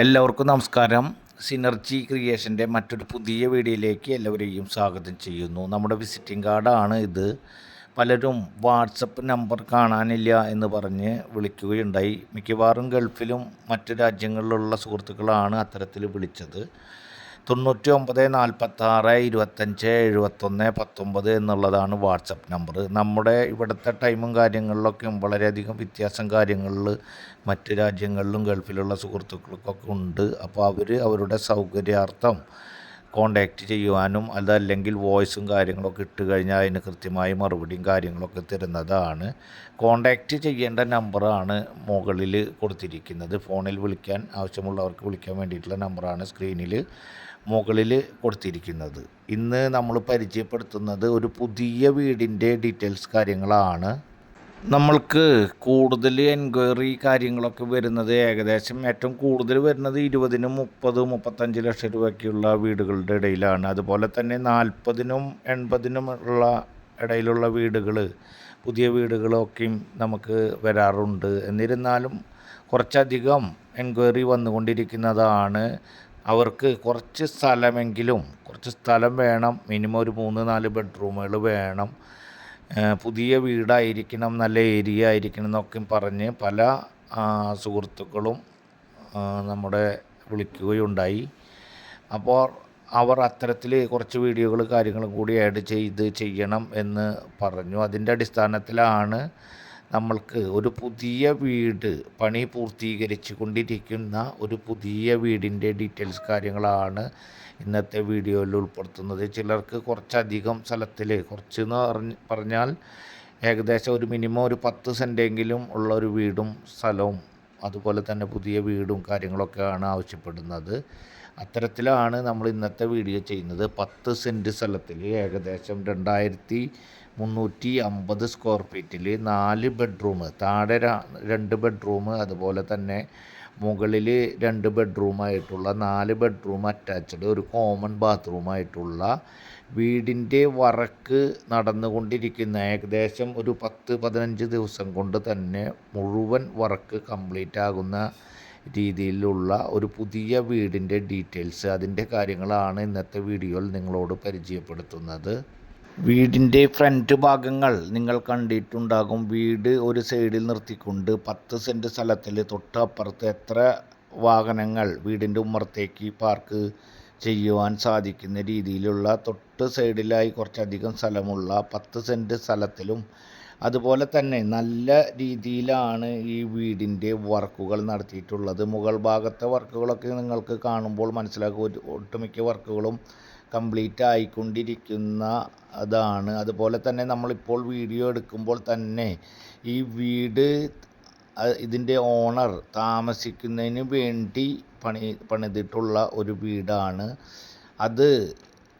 എല്ലാവർക്കും നമസ്കാരം. സിനർജി ക്രിയേഷന്റെ മറ്റൊരു പുതിയ വീഡിയോയിലേക്ക് എല്ലാവരെയും സ്വാഗതം ചെയ്യുന്നു. നമ്മുടെ വിസിറ്റിംഗ് കാർഡാണ് ഇത്. പലരും വാട്സപ്പ് നമ്പർ കാണാനില്ല എന്ന് പറഞ്ഞ് വിളിക്കുകയുണ്ടായി. മിക്കവാറും ഗൾഫിലും മറ്റു രാജ്യങ്ങളിലുള്ള സുഹൃത്തുക്കളാണ് അത്തരത്തിൽ വിളിച്ചത്. തൊണ്ണൂറ്റി ഒമ്പത് നാൽപ്പത്താറ് ഇരുപത്തഞ്ച് എഴുപത്തൊന്ന് പത്തൊമ്പത് എന്നുള്ളതാണ് വാട്സപ്പ് നമ്പർ നമ്മുടെ ഇവിടുത്തെ ടൈമും കാര്യങ്ങളിലൊക്കെ വളരെയധികം വ്യത്യാസം കാര്യങ്ങളിൽ മറ്റ് രാജ്യങ്ങളിലും ഗൾഫിലുള്ള സുഹൃത്തുക്കൾക്കൊക്കെ ഉണ്ട്. അപ്പോൾ അവർ അവരുടെ സൗകര്യാർത്ഥം കോണ്ടാക്റ്റ് ചെയ്യുവാനും അതല്ലെങ്കിൽ വോയിസും കാര്യങ്ങളൊക്കെ ഇട്ട് കഴിഞ്ഞാൽ അതിന് കൃത്യമായ മറുപടിയും കാര്യങ്ങളൊക്കെ തരുന്നതാണ്. കോണ്ടാക്റ്റ് ചെയ്യേണ്ട നമ്പറാണ് മുകളിൽ കൊടുത്തിരിക്കുന്നത്. ഫോണിൽ വിളിക്കാൻ ആവശ്യമുള്ളവർക്ക് വിളിക്കാൻ വേണ്ടിയിട്ടുള്ള നമ്പറാണ് സ്ക്രീനിൽ. മുകളിൽ കൊടുത്തിരിക്കുന്നത്. ഇന്ന് നമ്മൾ പരിചയപ്പെടുത്തുന്നത് ഒരു പുതിയ വീടിന്റെ ഡീറ്റെയിൽസ് കാര്യങ്ങളാണ്. നമ്മൾക്ക് കൂടുതൽ എൻക്വയറി കാര്യങ്ങളൊക്കെ വരുന്നത് ഏകദേശം ഏറ്റവും കൂടുതൽ വരുന്നത് ഇരുപതിനും മുപ്പത് മുപ്പത്തഞ്ച് ലക്ഷം രൂപയ്ക്കുള്ള വീടുകളുടെ ഇടയിലാണ്. അതുപോലെ തന്നെ നാൽപ്പതിനും എൺപതിനും ഉള്ള ഇടയിലുള്ള വീടുകൾ പുതിയ വീടുകളൊക്കെയും നമുക്ക് വരാറുണ്ട്. എന്നിരുന്നാലും കുറച്ചധികം എൻക്വയറി വന്നുകൊണ്ടിരിക്കുന്നതാണ് അവർക്ക് കുറച്ച് സ്ഥലമെങ്കിലും കുറച്ച് സ്ഥലം വേണം. മിനിമം ഒരു മൂന്ന് നാല് ബെഡ്റൂമുകൾ വേണം. പുതിയ വീടായിരിക്കണം നല്ല ഏരിയ ആയിരിക്കണം എന്നൊക്കെ പറഞ്ഞ് പല സുഹൃത്തുക്കളും നമ്മുടെ വിളിക്കുകയുണ്ടായി. അപ്പോൾ അവർ അത്തരത്തിൽ കുറച്ച് വീഡിയോകൾ കാര്യങ്ങളും കൂടി ആഡ് ചെയ്ത് ചെയ്യണം എന്ന് പറഞ്ഞു. അതിന്റെ അടിസ്ഥാനത്തിലാണ് നമ്മൾക്ക് ഒരു പുതിയ വീട് പണി പൂർത്തീകരിച്ചു കൊണ്ടിരിക്കുന്ന ഒരു പുതിയ വീടിന്റെ ഡീറ്റെയിൽസ് കാര്യങ്ങളാണ് ഇന്നത്തെ വീഡിയോയിൽ ഉൾപ്പെടുത്തുന്നത്. ചിലർക്ക് കുറച്ചധികം സ്ഥലത്തിൽ കുറച്ച് എന്ന് പറഞ്ഞ് പറഞ്ഞാൽ ഏകദേശം ഒരു മിനിമം ഒരു പത്ത് സെന്റെങ്കിലും ഉള്ള ഒരു വീടും സ്ഥലവും അതുപോലെ തന്നെ പുതിയ വീടും കാര്യങ്ങളൊക്കെയാണ് ആവശ്യപ്പെടുന്നത്. അത്തരത്തിലാണ് നമ്മൾ ഇന്നത്തെ വീഡിയോ ചെയ്യുന്നത്. പത്ത് സെന്റ് സ്ഥലത്തിൽ ഏകദേശം രണ്ടായിരത്തി മുന്നൂറ്റി അമ്പത് സ്ക്വയർ ഫീറ്റിൽ നാല് ബെഡ്റൂം താഴെ രണ്ട് ബെഡ്റൂം അതുപോലെ തന്നെ മുകളിൽ രണ്ട് ബെഡ്റൂമായിട്ടുള്ള നാല് ബെഡ്റൂം അറ്റാച്ച്ഡ് ഒരു കോമൺ ബാത്റൂമായിട്ടുള്ള വീടിന്റെ വറക്ക് നടന്നുകൊണ്ടിരിക്കുന്ന ഏകദേശം ഒരു പത്ത് പതിനഞ്ച് ദിവസം കൊണ്ട് തന്നെ മുഴുവൻ വറക്ക് കംപ്ലീറ്റ് ആകുന്ന രീതിയിലുള്ള ഒരു പുതിയ വീടിന്റെ ഡീറ്റെയിൽസ് അതിന്റെ കാര്യങ്ങളാണ് ഇന്നത്തെ വീഡിയോയിൽ നിങ്ങളോട് പരിചയപ്പെടുത്തുന്നത്. വീടിന്റെ ഫ്രണ്ട് ഭാഗങ്ങൾ നിങ്ങൾ കണ്ടിട്ടുണ്ടാകും. വീട് ഒരു സൈഡിൽ നിർത്തിക്കൊണ്ട് പത്ത് സെന്റ് സ്ഥലത്തിൽ തൊട്ടപ്പുറത്ത് എത്ര വാഹനങ്ങൾ വീടിന്റെ ഉമ്മറത്തേക്ക് പാർക്ക് ചെയ്യുവാൻ സാധിക്കുന്ന രീതിയിലുള്ള തൊട്ട് സൈഡിലായി കുറച്ചധികം സ്ഥലമുള്ള പത്ത് സെന്റ് സ്ഥലത്തിലും അതുപോലെ തന്നെ നല്ല രീതിയിലാണ് ഈ വീടിന്റെ വർക്കുകൾ നടത്തിയിട്ടുള്ളത്. മുകൾ ഭാഗത്തെ വർക്കുകളൊക്കെ നിങ്ങൾക്ക് കാണുമ്പോൾ മനസ്സിലാക്കും ഒട്ടുമിക്ക വർക്കുകളും കംപ്ലീറ്റ് ആയിക്കൊണ്ടിരിക്കുന്ന അതാണ്. അതുപോലെ തന്നെ നമ്മളിപ്പോൾ വീഡിയോ എടുക്കുമ്പോൾ തന്നെ ഈ വീട് ഇതിന്റെ ഓണർ താമസിക്കുന്നതിന് വേണ്ടി പണി പണിതിട്ടുള്ള ഒരു വീടാണ്. അത്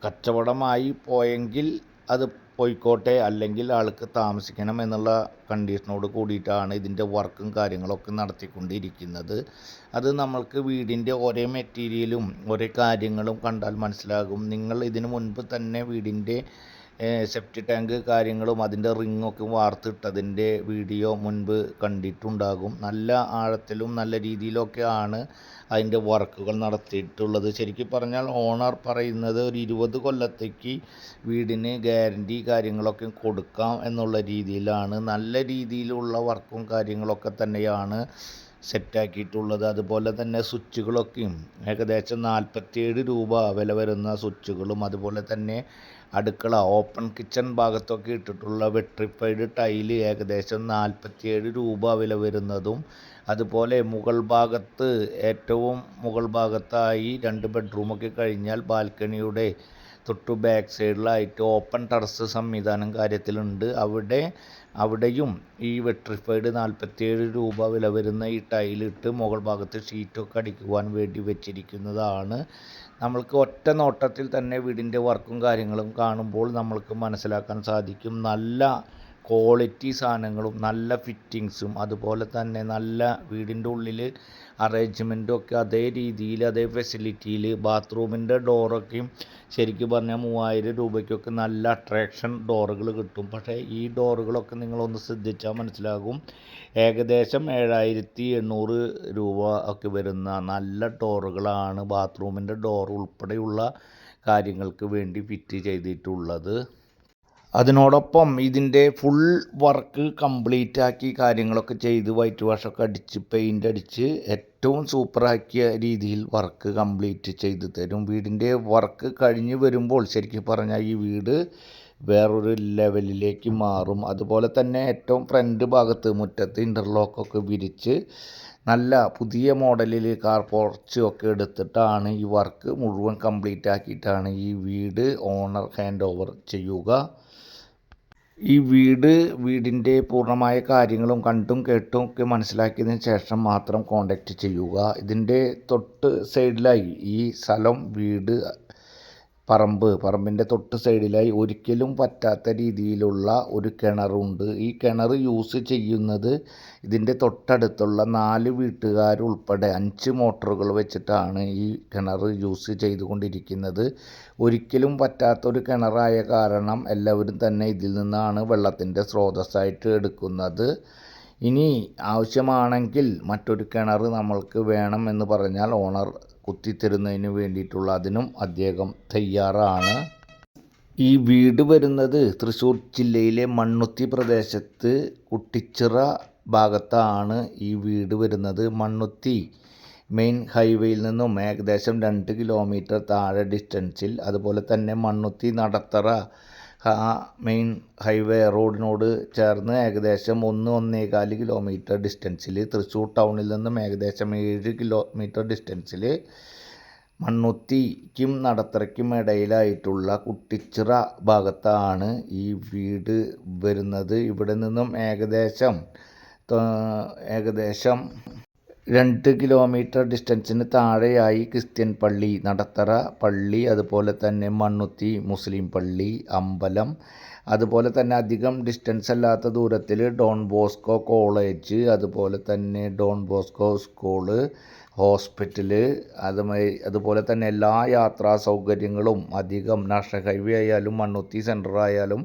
കച്ചവടമായി പോയെങ്കിൽ അത് പോയിക്കോട്ടെ അല്ലെങ്കിൽ ആൾക്ക് താമസിക്കണം എന്നുള്ള കണ്ടീഷനോട് കൂടിയിട്ടാണ് ഇതിന്റെ വർക്കും കാര്യങ്ങളൊക്കെ നടത്തിക്കൊണ്ടിരിക്കുന്നത്. അത് നമ്മൾക്ക് വീടിന്റെ ഒരേ മെറ്റീരിയലും ഒരേ കാര്യങ്ങളും കണ്ടാൽ മനസ്സിലാകും. നിങ്ങൾ ഇതിനു മുൻപ് തന്നെ വീടിന്റെ സെപ്റ്റി ടാങ്ക് കാര്യങ്ങളും അതിന്റെ റിങ്ങൊക്കെ വാർത്തിട്ടതിന്റെ വീഡിയോ മുൻപ് കണ്ടിട്ടുണ്ടാകും. നല്ല ആഴത്തിലും നല്ല രീതിയിലൊക്കെ ആണ് അതിന്റെ വർക്കുകൾ നടത്തിയിട്ടുള്ളത്. ശരിക്കും പറഞ്ഞാൽ ഓണർ പറയുന്നത് ഒരു ഇരുപത് കൊല്ലത്തേക്ക് വീടിന് ഗ്യാരണ്ടി കാര്യങ്ങളൊക്കെ കൊടുക്കാം എന്നുള്ള രീതിയിലാണ്. നല്ല രീതിയിലുള്ള വർക്കും കാര്യങ്ങളൊക്കെ തന്നെയാണ് സെറ്റാക്കിയിട്ടുള്ളത്. അതുപോലെ തന്നെ സ്വിച്ചുകളൊക്കെയും ഏകദേശം നാൽപ്പത്തിയേഴ് രൂപ വില വരുന്ന സ്വിച്ചുകളും അതുപോലെ തന്നെ അടുക്കള ഓപ്പൺ കിച്ചൺ ഭാഗത്തൊക്കെ ഇട്ടിട്ടുള്ള വെട്രിഫൈഡ് ടൈൽ ഏകദേശം നാൽപ്പത്തിയേഴ് രൂപ വില വരുന്നതും അതുപോലെ മുകൾ ഭാഗത്ത് ഏറ്റവും മുകൾ ഭാഗത്തായി രണ്ട് ബെഡ്റൂമൊക്കെ കഴിഞ്ഞാൽ ബാൽക്കണിയുടെ തൊട്ടു ബാക്ക് സൈഡിലായിട്ട് ഓപ്പൺ ടെറസ് സംവിധാനം കാര്യത്തിലുണ്ട്. അവിടെ അവിടെയും ഈ വെട്രിഫൈഡ് നാൽപ്പത്തിയേഴ് രൂപ വില വരുന്ന ഈ ടൈലിട്ട് മുകൾ ഭാഗത്ത് ഷീറ്റൊക്കെ അടിക്കുവാൻ വേണ്ടി വെച്ചിരിക്കുന്നതാണ്. നമ്മൾക്ക് ഒറ്റ നോട്ടത്തിൽ തന്നെ വീടിന്റെ വർക്കും കാര്യങ്ങളും കാണുമ്പോൾ നമ്മൾക്ക് മനസ്സിലാക്കാൻ സാധിക്കും. നല്ല ക്വാളിറ്റി സാധനങ്ങളും നല്ല ഫിറ്റിങ്സും അതുപോലെ തന്നെ നല്ല വീടിന്റെ ഉള്ളിൽ അറേഞ്ച്മെന്റും ഒക്കെ അതേ രീതിയിൽ അതേ ഫെസിലിറ്റിയിൽ ബാത്റൂമിന്റെ ഡോറൊക്കെയും ശരിക്കും പറഞ്ഞാൽ മൂവായിരം രൂപയ്ക്കൊക്കെ നല്ല അട്രാക്ഷൻ ഡോറുകൾ കിട്ടും. പക്ഷേ ഈ ഡോറുകളൊക്കെ നിങ്ങളൊന്ന് ശ്രദ്ധിച്ചാൽ മനസ്സിലാകും. ഏകദേശം ഏഴായിരത്തി എണ്ണൂറ് രൂപ ഒക്കെ വരുന്ന നല്ല ഡോറുകളാണ് ബാത്റൂമിന്റെ ഡോർ ഉൾപ്പെടെയുള്ള കാര്യങ്ങൾക്ക് വേണ്ടി ഫിറ്റ് ചെയ്തിട്ടുള്ളത്. അതിനോടൊപ്പം ഇതിന്റെ ഫുൾ വർക്ക് കംപ്ലീറ്റ് ആക്കി കാര്യങ്ങളൊക്കെ ചെയ്ത് വൈറ്റ് വാഷൊക്കെ അടിച്ച് പെയിന്റ് അടിച്ച് ഏറ്റവും സൂപ്പറാക്കിയ രീതിയിൽ വർക്ക് കംപ്ലീറ്റ് ചെയ്ത് തരും. വീടിന്റെ വർക്ക് കഴിഞ്ഞ് വരുമ്പോൾ ശരിക്കും പറഞ്ഞാൽ ഈ വീട് വേറൊരു ലെവലിലേക്ക് മാറും. അതുപോലെ തന്നെ ഏറ്റവും ഫ്രണ്ട് ഭാഗത്ത് മുറ്റത്ത് ഇന്റർലോക്കൊക്കെ വിരിച്ച് നല്ല പുതിയ മോഡലിൽ കാർ പോർച്ച് ഒക്കെ എടുത്തിട്ടാണ് ഈ വർക്ക് മുഴുവൻ കംപ്ലീറ്റ് ആക്കിയിട്ടാണ് ഈ വീട് ഓണർ ഹാൻഡ് ഓവർ ചെയ്യുക. ഈ വീട് വീടിന്റെ പൂർണമായ കാര്യങ്ങളും കണ്ടും കേട്ടും ഒക്കെ മനസ്സിലാക്കിയതിന് ശേഷം മാത്രം കോണ്ടാക്റ്റ് ചെയ്യുക. ഇതിന്റെ തൊട്ട് സൈഡിലായി ഈ സ്ഥലം വീട് പറമ്പ്. പറമ്പിന്റെ തൊട്ട് സൈഡിലായി ഒരിക്കലും പറ്റാത്ത രീതിയിലുള്ള ഒരു കിണറുണ്ട്. ഈ കിണർ യൂസ് ചെയ്യുന്നത് ഇതിന്റെ തൊട്ടടുത്തുള്ള നാല് വീട്ടുകാരുൾപ്പെടെ അഞ്ച് മോട്ടറുകൾ വെച്ചിട്ടാണ് ഈ കിണർ യൂസ് ചെയ്തുകൊണ്ടിരിക്കുന്നത്. ഒരിക്കലും പറ്റാത്തൊരു കിണറായ കാരണം എല്ലാവരും തന്നെ ഇതിൽ നിന്നാണ് വെള്ളത്തിന്റെ സ്രോതസ്സായിട്ട് എടുക്കുന്നത്. ഇനി ആവശ്യമാണെങ്കിൽ മറ്റൊരു കിണർ നമ്മൾക്ക് വേണം എന്ന് പറഞ്ഞാൽ ഓണർ കുത്തിത്തരുന്നതിന് വേണ്ടിയിട്ടുള്ള അതിനും അദ്ദേഹം തയ്യാറാണ്. ഈ വീട് വരുന്നത് തൃശ്ശൂർ ജില്ലയിലെ മണ്ണുത്തി പ്രദേശത്ത് കുട്ടിച്ചിറ ഭാഗത്താണ് ഈ വീട് വരുന്നത്. മണ്ണുത്തി മെയിൻ ഹൈവേയിൽ നിന്നും ഏകദേശം രണ്ട് കിലോമീറ്റർ താഴെ ഡിസ്റ്റൻസിൽ അതുപോലെ തന്നെ മണ്ണുത്തി നടത്തറ മെയിൻ ഹൈവേ റോഡിനോട് ചേർന്ന് ഏകദേശം ഒന്ന് ഒന്നേകാൽ കിലോമീറ്റർ ഡിസ്റ്റൻസിൽ തൃശ്ശൂർ ടൗണിൽ നിന്നും ഏകദേശം ഏഴ് കിലോമീറ്റർ ഡിസ്റ്റൻസിൽ മണ്ണുത്തിക്കും നടത്തറയ്ക്കും ഇടയിലായിട്ടുള്ള കുട്ടിച്ചിറ ഭാഗത്താണ് ഈ വീട് വരുന്നത്. ഇവിടെ നിന്നും ഏകദേശം ഏകദേശം രണ്ട് കിലോമീറ്റർ ഡിസ്റ്റൻസിന് താഴെയായി ക്രിസ്ത്യൻ പള്ളി നടത്തറ പള്ളി അതുപോലെ തന്നെ മണ്ണുത്തി മുസ്ലിം പള്ളി അമ്പലം. അതുപോലെ തന്നെ അധികം ഡിസ്റ്റൻസ് അല്ലാത്ത ദൂരത്തിൽ ഡോൺ ബോസ്കോ കോളേജ് അതുപോലെ തന്നെ ഡോൺ ബോസ്കോ സ്കൂൾ ഹോസ്പിറ്റൽ അതുമായി അതുപോലെ തന്നെ എല്ലാ യാത്രാ സൗകര്യങ്ങളും അധികം നാഷണൽ ഹൈവേ ആയാലും മണ്ണുത്തി സെന്റർ ആയാലും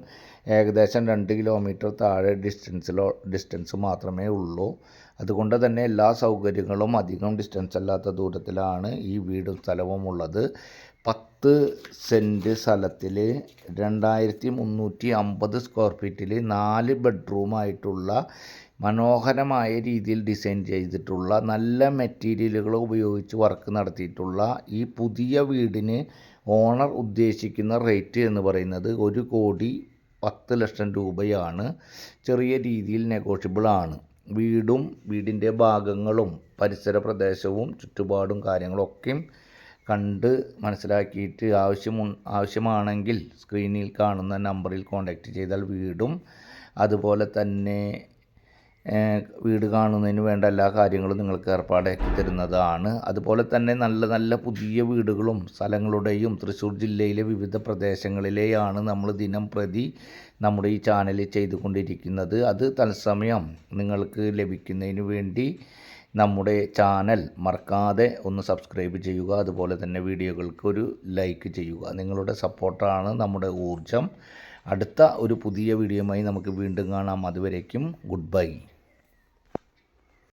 ഏകദേശം രണ്ട് കിലോമീറ്റർ താഴെ ഡിസ്റ്റൻസിലോ ഡിസ്റ്റൻസ് മാത്രമേ ഉള്ളൂ. അതുകൊണ്ട് തന്നെ എല്ലാ സൗകര്യങ്ങളും അധികം ഡിസ്റ്റൻസ് അല്ലാത്ത ദൂരത്തിലാണ് ഈ വീടും സ്ഥലവും ഉള്ളത്. പത്ത് സെന്റ് സ്ഥലത്തിൽ രണ്ടായിരത്തി മുന്നൂറ്റി അമ്പത് സ്ക്വയർ ഫീറ്റിൽ നാല് ബെഡ്റൂമായിട്ടുള്ള മനോഹരമായ രീതിയിൽ ഡിസൈൻ ചെയ്തിട്ടുള്ള നല്ല മെറ്റീരിയലുകൾ ഉപയോഗിച്ച് വർക്ക് നടത്തിയിട്ടുള്ള ഈ പുതിയ വീടിന് ഓണർ ഉദ്ദേശിക്കുന്ന റേറ്റ് എന്ന് പറയുന്നത് ഒരു കോടി പത്ത് ലക്ഷം രൂപയാണ്. ചെറിയ രീതിയിൽ നെഗോഷ്യബിൾ ആണ്. വീടും വീടിന്റെ ഭാഗങ്ങളും പരിസര പ്രദേശവും ചുറ്റുപാടും കാര്യങ്ങളൊക്കെയും കണ്ട് മനസ്സിലാക്കിയിട്ട് ആവശ്യം ആവശ്യമാണെങ്കിൽ സ്ക്രീനിൽ കാണുന്ന നമ്പറിൽ കോൺടാക്റ്റ് ചെയ്താൽ വീടും. അതുപോലെ തന്നെ വീട് കാണുന്നതിന് വേണ്ട എല്ലാ കാര്യങ്ങളും നിങ്ങൾക്ക് ഏർപ്പാടാക്കി തരുന്നതാണ്. അതുപോലെ തന്നെ നല്ല നല്ല പുതിയ വീടുകളും സ്ഥലങ്ങളുടെയും തൃശ്ശൂർ ജില്ലയിലെ വിവിധ പ്രദേശങ്ങളിലെയാണ് നമ്മൾ ദിനം പ്രതി നമ്മുടെ ഈ ചാനലിൽ ചെയ്തുകൊണ്ടിരിക്കുന്നത്. അത് തത്സമയം നിങ്ങൾക്ക് ലഭിക്കുന്നതിന് വേണ്ടി നമ്മുടെ ചാനൽ മറക്കാതെ ഒന്ന് സബ്സ്ക്രൈബ് ചെയ്യുക. അതുപോലെ തന്നെ വീഡിയോകൾക്ക് ഒരു ലൈക്ക് ചെയ്യുക. നിങ്ങളുടെ സപ്പോർട്ടാണ് നമ്മുടെ ഊർജം അടുത്ത ഒരു പുതിയ വീഡിയോയുമായി നമുക്ക് വീണ്ടും കാണാം. അതുവരേക്കും ഗുഡ് ബൈ